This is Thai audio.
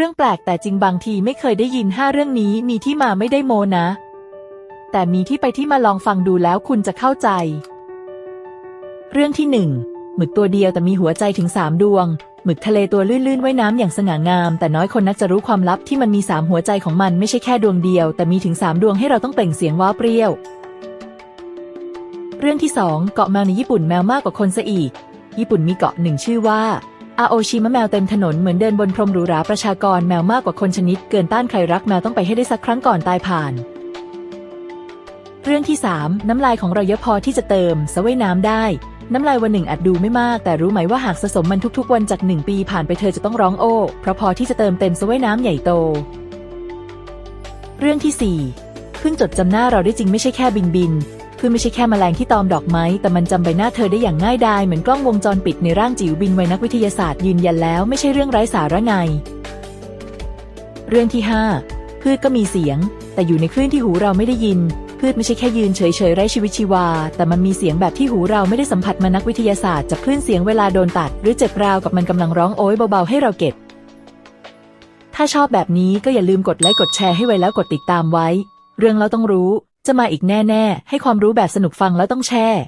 เรื่องแปลกแต่จริงบางทีไม่เคยได้ยินห้าเรื่องนี้มีที่มาไม่ได้โมนะ แต่มีที่ไปที่มาลองฟังดูแล้วคุณจะเข้าใจ เรื่องที่หนึ่งหมึกตัวเดียวแต่มีหัวใจถึงสามดวง หมึกทะเลตัวลื่นๆว่ายน้ำอย่างสง่างาม แต่น้อยคนนักจะรู้ความลับที่มันมีสามหัวใจของมันไม่ใช่แค่ดวงเดียว แต่มีถึงสามดวงให้เราต้องเปล่งเสียงว้าวเปรี้ยว เรื่องที่สองเกาะแมวในญี่ปุ่นแมวมากกว่าคนซะอีก ญี่ปุ่นมีเกาะหนึ่งชื่อว่า อาโอชิมะแมวเต็มถนนเหมือนเดินบนพรมหรูหราประชากรแมวมากกว่าคนชนิด เกินต้านใครรักแมวต้องไปให้ได้สักครั้งก่อนตายผ่าน เรื่องที่ 3 น้ำลายของเราเยอะพอที่จะเติมสะว่ายน้ำได้ น้ำลายวันหนึ่งอาจดูไม่มาก แต่รู้ไหมว่าหากสะสมมันทุกๆ วันจากหนึ่งปีผ่านไปเธอจะต้องร้องโอ้เพราะพอที่จะเติมเต็มสะว่ายน้ำใหญ่โต เรื่องที่4เพิ่งจดจำหน้าเราได้จริงไม่ใช่แค่บินบิน คือไม่ใช่แค่มแมลงที่ตอมดอกไม้ แต่มันจำใบหน้าเธอได้อย่างง่ายดายเหมือนกล้องวงจรปิดในร่างจิ๋วบินไวนักวิทยาศาสตร์ยืนยันแล้วไม่ใช่เรื่องไร้สาระไง เรื่องที่ 5 พืชก็มีเสียง แต่อยู่ในคลื่นที่หูเราไม่ได้ยิน พืชไม่ใช่แค่ยืนเฉยๆไร้ชีวิตชีวา แต่มันมีเสียงแบบที่หูเราไม่ได้สัมผัสมานักวิทยาศาสตร์จับคลื่นเสียงเวลาโดนตัด หรือเจ็บราวกับมันกำลังร้องโอยเบาๆให้เราเก็บ ถ้าชอบแบบนี้ก็อย่าลืมกดไลค์กดแชร์ให้ไวแล้วกดติดตามไว้ เรื่องเราต้องรู้ จะมาอีกแน่ ๆ ให้ความรู้แบบสนุกฟังแล้วต้องแชร์